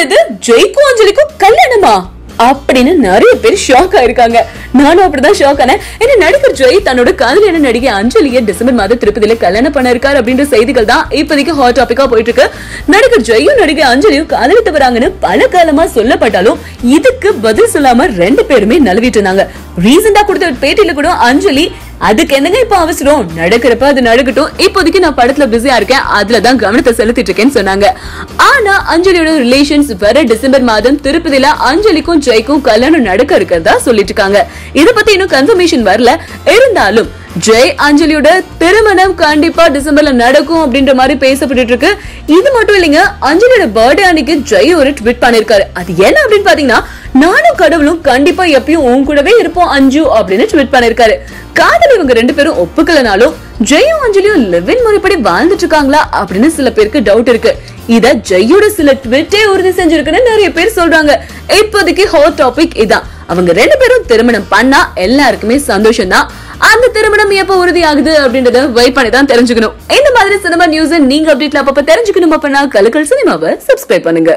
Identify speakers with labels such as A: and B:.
A: என்னது? ஜெய்க்கும் அஞ்சலிக்கும் கல்யாணமா? அப்படின்னு நிறைய பேர் ஷாக் ஆயிருக்காங்க. நானும் அப்படிதான் ஷாக் ஆனேன். ஏன்னா நடிகர் ஜெய் தன்னோட காதலியான நடிகை அஞ்சலியை டிசம்பர் மாதம் திருப்பதியில கல்யாணம் பண்ண இருக்காரு அப்படின்ற செய்திகள் தான் இப்போதைக்கு ஹாட் டாபிக்கா போயிட்டு இருக்கு நடிகர் ஜெயும் நடிகை அஞ்சலியும் காதலித்து வராங்கன்னு பல காலமா சொல்லப்பட்டாலும் இதுக்கு பதில் சொல்லாம ரெண்டு பேருமே நழுவிட்டு இருந்தாங்க. ரீசெண்டா கொடுத்த பேட்டியில கூட அஞ்சலி அதுக்கு என்னங்க இப்ப அவசரம்? நடக்கிறப்ப அது நடக்கட்டும். இப்போதைக்கு நான் படத்துல பிஸியா இருக்கேன். அதுலதான் கவனத்தை செலுத்திட்டு இருக்கேன்னு சொன்னாங்க. ஆனா அஞ்சலியோட ரிலேஷன்ஸ் வர டிசம்பர் மாதம் திருப்பதியில அஞ்சலிக்கும் ஜெய்க்கும் கல்யாணம் நடக்க இருக்கிறதா சொல்லிட்டு இருக்காங்க. இதை பத்தி இன்னும் கன்ஃபர்மேஷன் வரல. இருந்தாலும் ஜெய் அஞ்சலியோட திருமணம் கண்டிப்பா டிசம்பர்ல நடக்கும் அப்படின்ற மாதிரி பேசப்பட்டு இருக்கு. இது மட்டும் இல்லைங்க அஞ்சலியோட பர்த்டே அன்னைக்கு ஜெய் ஒரு ட்வீட் பண்ணிருக்காரு. அது என்ன அப்படின்னு பாத்தீங்கன்னா நானும் கடவுளும் கண்டிப்பா எப்பயும் உன் கூடவே இருப்போம் அஞ்சு அப்படின்னு ட்வீட் பண்ணிருக்காரு. காதல் இவங்க ரெண்டு பேரும் ஒப்புக்கலனாலும் ஜெயும் அஞ்சலியும் லிவின் முறைப்படி வாழ்ந்துட்டு இருக்காங்களா அப்படின்னு சில பேருக்கு டவுட் இருக்கு. இத ஜெயோட சில ட்விட்டே உறுதி செஞ்சிருக்குன்னு நிறைய பேர் சொல்றாங்க. இப்போதைக்கு ஹாட் டாபிக் இதான். அவங்க ரெண்டு பேரும் திருமணம் பண்ணா எல்லாருக்குமே சந்தோஷம் தான் அந்த திருமணம் எப்ப உறுதி ஆகுது அப்படின்றத வெயிட் பண்ணி தான் தெரிஞ்சுக்கணும். இந்த மாதிரி சினிமா நியூஸ் நீங்க அப்டேட்ல அப்பப்ப தெரிஞ்சுக்கணும் அப்படின்னா கலக்கல் சினிமாவை சப்ஸ்கிரைப் பண்ணுங்க.